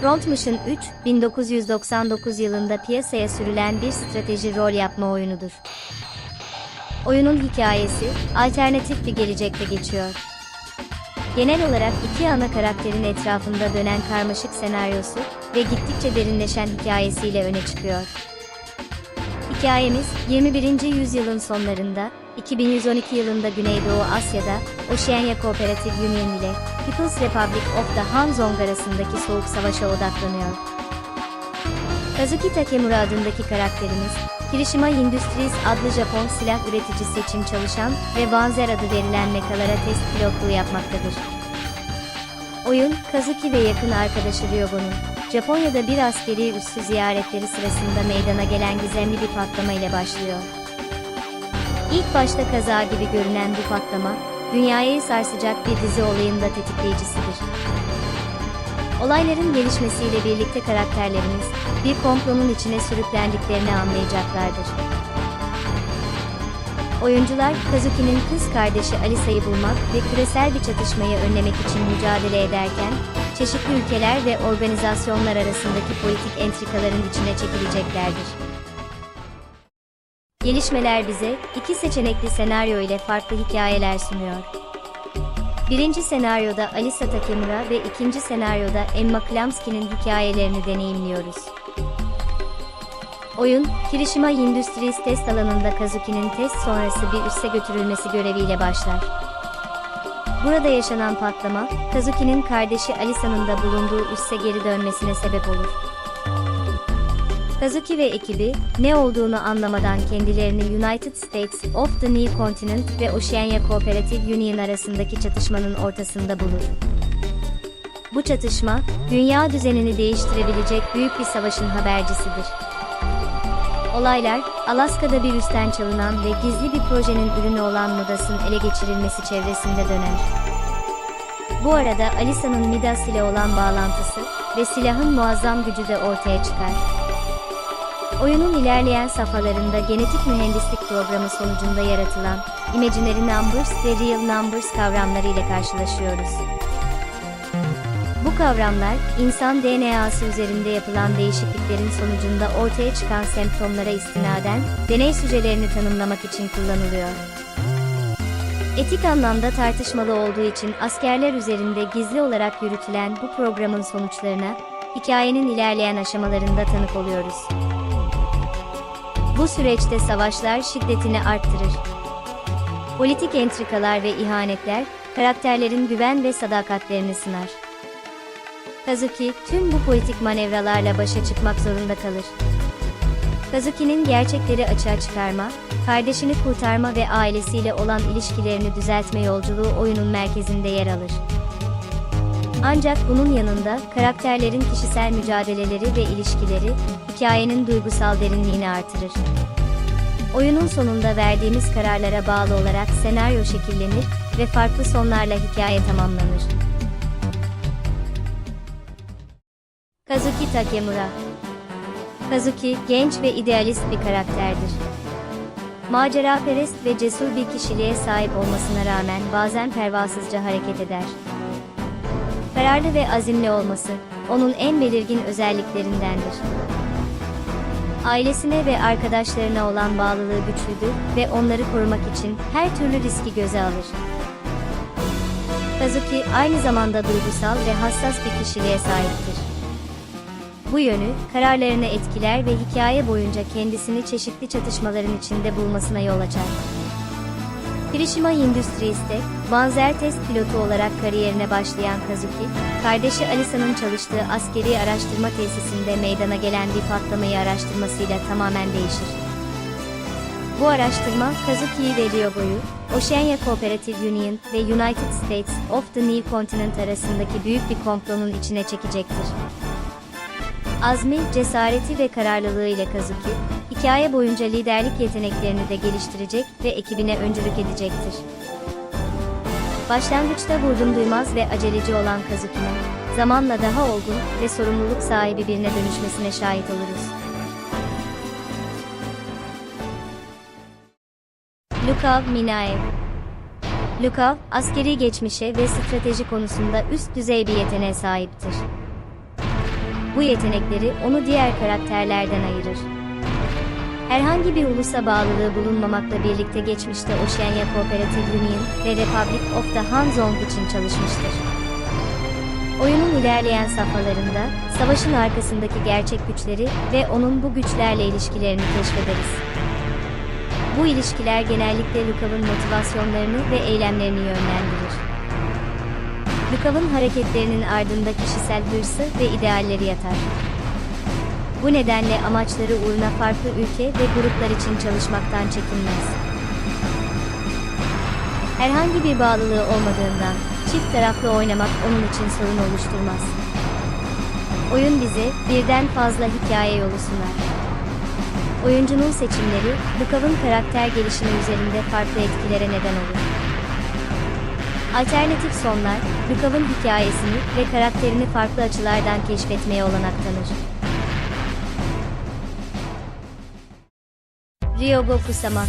Front Mission 3, 1999 yılında piyasaya sürülen bir strateji rol yapma oyunudur. Oyunun hikayesi, alternatif bir gelecekte geçiyor. Genel olarak iki ana karakterin etrafında dönen karmaşık senaryosu ve gittikçe derinleşen hikayesiyle öne çıkıyor. Hikayemiz, 21. yüzyılın sonlarında, 2112 yılında Güneydoğu Asya'da, Oceania Cooperative Union ile People's Republic of the Hanzong arasındaki soğuk savaşa odaklanıyor. Kazuki Takemura adındaki karakterimiz, Kirishima Industries adlı Japon silah üreticisi için çalışan ve Banzer adı verilen mekalara test pilotluğu yapmaktadır. Oyun, Kazuki ve yakın arkadaşı Ryogo'nun, Japonya'da bir askeri üssü ziyaretleri sırasında meydana gelen gizemli bir patlama ile başlıyor. İlk başta kaza gibi görünen bu patlama, dünyayı sarsacak bir dizi olayın da tetikleyicisidir. Olayların gelişmesiyle birlikte karakterlerimiz, bir komplonun içine sürüklendiklerini anlayacaklardır. Oyuncular, Kazuki'nin kız kardeşi Alisa'yı bulmak ve küresel bir çatışmayı önlemek için mücadele ederken, çeşitli ülkeler ve organizasyonlar arasındaki politik entrikaların içine çekileceklerdir. Gelişmeler bize, iki seçenekli senaryo ile farklı hikayeler sunuyor. Birinci senaryoda Alisa Takemura ve ikinci senaryoda Emma Klamski'nin hikayelerini deneyimliyoruz. Oyun, Kirishima Industries test alanında Kazuki'nin test sonrası bir üsse götürülmesi göreviyle başlar. Burada yaşanan patlama, Kazuki'nin kardeşi Alisa'nın da bulunduğu üsse geri dönmesine sebep olur. Kazuki ve ekibi, ne olduğunu anlamadan kendilerini United States of the New Continent ve Oceania Cooperative Union arasındaki çatışmanın ortasında bulur. Bu çatışma, dünya düzenini değiştirebilecek büyük bir savaşın habercisidir. Olaylar, Alaska'da bir üstten çalınan ve gizli bir projenin ürünü olan Midas'ın ele geçirilmesi çevresinde döner. Bu arada Alisa'nın Midas ile olan bağlantısı ve silahın muazzam gücü de ortaya çıkar. Oyunun ilerleyen safhalarında genetik mühendislik programı sonucunda yaratılan Imaginary Numbers ve Real Numbers kavramları ile karşılaşıyoruz. Bu kavramlar, insan DNA'sı üzerinde yapılan değişikliklerin sonucunda ortaya çıkan semptomlara istinaden, deney sücelerini tanımlamak için kullanılıyor. Etik anlamda tartışmalı olduğu için askerler üzerinde gizli olarak yürütülen bu programın sonuçlarına, hikayenin ilerleyen aşamalarında tanık oluyoruz. Bu süreçte savaşlar şiddetini arttırır. Politik entrikalar ve ihanetler, karakterlerin güven ve sadakatlerini sınar. Kazuki, tüm bu politik manevralarla başa çıkmak zorunda kalır. Kazuki'nin gerçekleri açığa çıkarma, kardeşini kurtarma ve ailesiyle olan ilişkilerini düzeltme yolculuğu oyunun merkezinde yer alır. Ancak bunun yanında karakterlerin kişisel mücadeleleri ve ilişkileri hikayenin duygusal derinliğini artırır. Oyunun sonunda verdiğimiz kararlara bağlı olarak senaryo şekillenir ve farklı sonlarla hikaye tamamlanır. Kazuki Takemura Kazuki, genç ve idealist bir karakterdir. Maceraperest ve cesur bir kişiliğe sahip olmasına rağmen bazen pervasızca hareket eder. Kararlı ve azimli olması, onun en belirgin özelliklerindendir. Ailesine ve arkadaşlarına olan bağlılığı güçlüdür ve onları korumak için her türlü riski göze alır. Kazuki aynı zamanda duygusal ve hassas bir kişiliğe sahiptir. Bu yönü, kararlarını etkiler ve hikaye boyunca kendisini çeşitli çatışmaların içinde bulmasına yol açar. Kirishima Industries'te, benzer test pilotu olarak kariyerine başlayan Kazuki, kardeşi Alisa'nın çalıştığı askeri araştırma tesisinde meydana gelen bir patlamayı araştırmasıyla tamamen değişir. Bu araştırma, Kazuki'yi ve Ryogo'yu, Oceania Cooperative Union ve United States of the New Continent arasındaki büyük bir komplonun içine çekecektir. Azmi, cesareti ve kararlılığı ile Kazuki, hikaye boyunca liderlik yeteneklerini de geliştirecek ve ekibine öncülük edecektir. Başlangıçta vurdum duymaz ve aceleci olan Kazuki'nin, zamanla daha olgun ve sorumluluk sahibi birine dönüşmesine şahit oluruz. Lukov Minaev Lukov, askeri geçmişe ve strateji konusunda üst düzey bir yeteneğe sahiptir. Bu yetenekleri onu diğer karakterlerden ayırır. Herhangi bir ulusa bağlılığı bulunmamakla birlikte geçmişte Oceania Cooperative Union ve Republic of the Hanzong için çalışmıştır. Oyunun ilerleyen safhalarında, savaşın arkasındaki gerçek güçleri ve onun bu güçlerle ilişkilerini keşfederiz. Bu ilişkiler genellikle Lukav'ın motivasyonlarını ve eylemlerini yönlendirir. Lukav'ın hareketlerinin ardında kişisel hırsı ve idealleri yatar. Bu nedenle amaçları uğruna farklı ülke ve gruplar için çalışmaktan çekinmez. Herhangi bir bağlılığı olmadığından çift taraflı oynamak onun için sorun oluşturmaz. Oyun bize birden fazla hikaye yolu sunar. Oyuncunun seçimleri, Lukav'ın karakter gelişimi üzerinde farklı etkilere neden olur. Alternatif sonlar, Lukav'ın hikayesini ve karakterini farklı açılardan keşfetmeye olanak tanır. Ryogo Kusama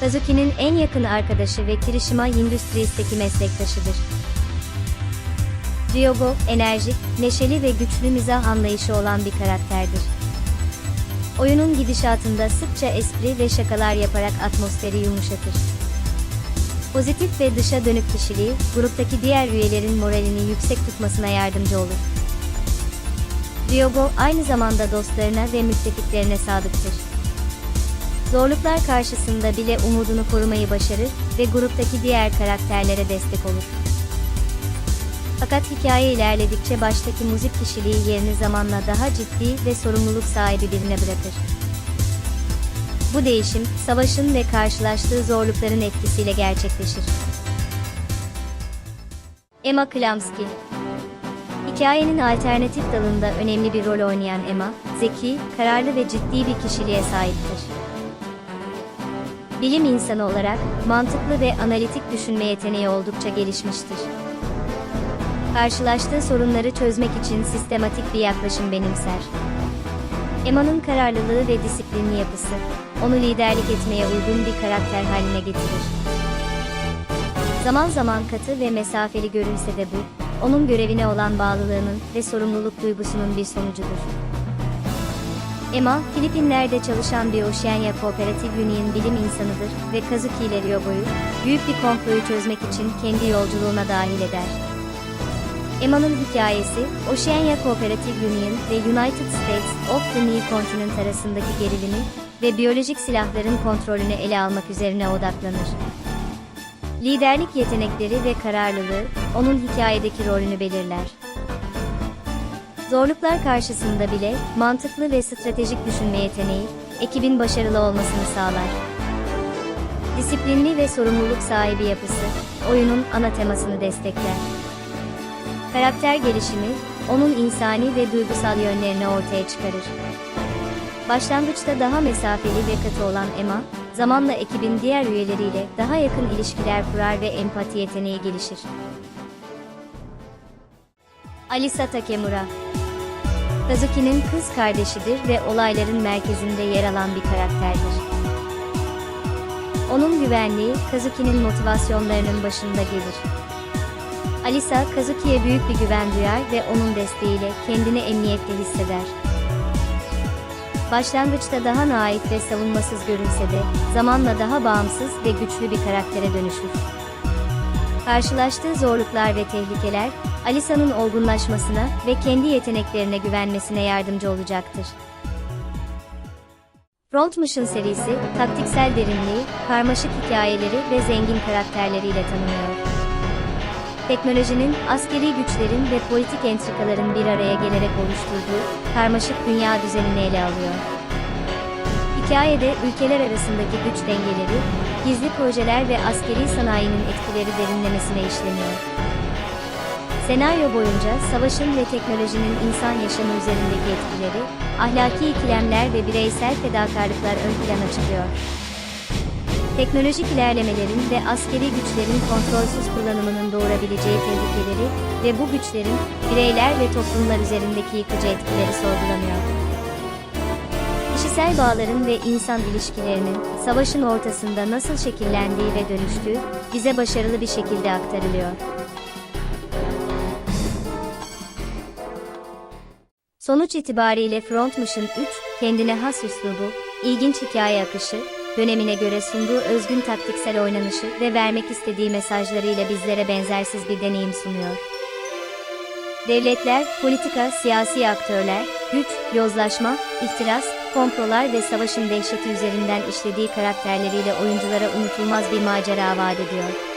Kazuki'nin en yakın arkadaşı ve Kirishima Industries'teki meslektaşıdır. Ryogo, enerjik, neşeli ve güçlü mizah anlayışı olan bir karakterdir. Oyunun gidişatında sıkça espri ve şakalar yaparak atmosferi yumuşatır. Pozitif ve dışa dönük kişiliği, gruptaki diğer üyelerin moralini yüksek tutmasına yardımcı olur. Ryogo aynı zamanda dostlarına ve müttefiklerine sadıktır. Zorluklar karşısında bile umudunu korumayı başarır ve gruptaki diğer karakterlere destek olur. Fakat hikaye ilerledikçe baştaki müzik kişiliği yerini zamanla daha ciddi ve sorumluluk sahibi birine bırakır. Bu değişim, savaşın ve karşılaştığı zorlukların etkisiyle gerçekleşir. Emma Klamski Hikayenin alternatif dalında önemli bir rol oynayan Emma, zeki, kararlı ve ciddi bir kişiliğe sahiptir. Bilim insanı olarak mantıklı ve analitik düşünme yeteneği oldukça gelişmiştir. Karşılaştığı sorunları çözmek için sistematik bir yaklaşım benimser. Emma'nın kararlılığı ve disiplinli yapısı, onu liderlik etmeye uygun bir karakter haline getirir. Zaman zaman katı ve mesafeli görünse de bu, onun görevine olan bağlılığının ve sorumluluk duygusunun bir sonucudur. Emma, Filipinler'de çalışan bir Oceania Cooperative Union bilim insanıdır ve Kazuki ile Ryogo'yu, büyük bir komployu çözmek için kendi yolculuğuna dahil eder. Emma'nın hikayesi, Oceania Cooperative Union ve United States of the New Continent arasındaki gerilimi ve biyolojik silahların kontrolünü ele almak üzerine odaklanır. Liderlik yetenekleri ve kararlılığı, onun hikayedeki rolünü belirler. Zorluklar karşısında bile mantıklı ve stratejik düşünme yeteneği, ekibin başarılı olmasını sağlar. Disiplinli ve sorumluluk sahibi yapısı, oyunun ana temasını destekler. Karakter gelişimi, onun insani ve duygusal yönlerini ortaya çıkarır. Başlangıçta daha mesafeli ve katı olan Emma, zamanla ekibin diğer üyeleriyle daha yakın ilişkiler kurar ve empati yeteneği gelişir. Alisa Takemura Kazuki'nin kız kardeşidir ve olayların merkezinde yer alan bir karakterdir. Onun güvenliği, Kazuki'nin motivasyonlarının başında gelir. Alisa, Kazuki'ye büyük bir güven duyar ve onun desteğiyle kendini emniyette hisseder. Başlangıçta daha naif ve savunmasız görünse de, zamanla daha bağımsız ve güçlü bir karaktere dönüşür. Karşılaştığı zorluklar ve tehlikeler, Alisa'nın olgunlaşmasına ve kendi yeteneklerine güvenmesine yardımcı olacaktır. Front Mission serisi, taktiksel derinliği, karmaşık hikayeleri ve zengin karakterleriyle tanınıyor. Teknolojinin, askeri güçlerin ve politik entrikaların bir araya gelerek oluşturduğu karmaşık dünya düzenini ele alıyor. Hikayede ülkeler arasındaki güç dengeleri, gizli projeler ve askeri sanayinin etkileri derinlemesine işleniyor. Senaryo boyunca savaşın ve teknolojinin insan yaşamı üzerindeki etkileri, ahlaki ikilemler ve bireysel fedakarlıklar ön plana çıkıyor. Teknolojik ilerlemelerin ve askeri güçlerin kontrolsüz kullanımının doğurabileceği tehlikeleri ve bu güçlerin bireyler ve toplumlar üzerindeki yıkıcı etkileri sorgulanıyor. Kişisel bağların ve insan ilişkilerinin savaşın ortasında nasıl şekillendiği ve dönüştüğü bize başarılı bir şekilde aktarılıyor. Sonuç itibariyle Frontmış'ın 3, kendine has üslubu, ilginç hikaye akışı, dönemine göre sunduğu özgün taktiksel oynanışı ve vermek istediği mesajlarıyla bizlere benzersiz bir deneyim sunuyor. Devletler, politika, siyasi aktörler, güç, yozlaşma, ihtiras, komplolar ve savaşın dehşeti üzerinden işlediği karakterleriyle oyunculara unutulmaz bir macera vaat ediyor.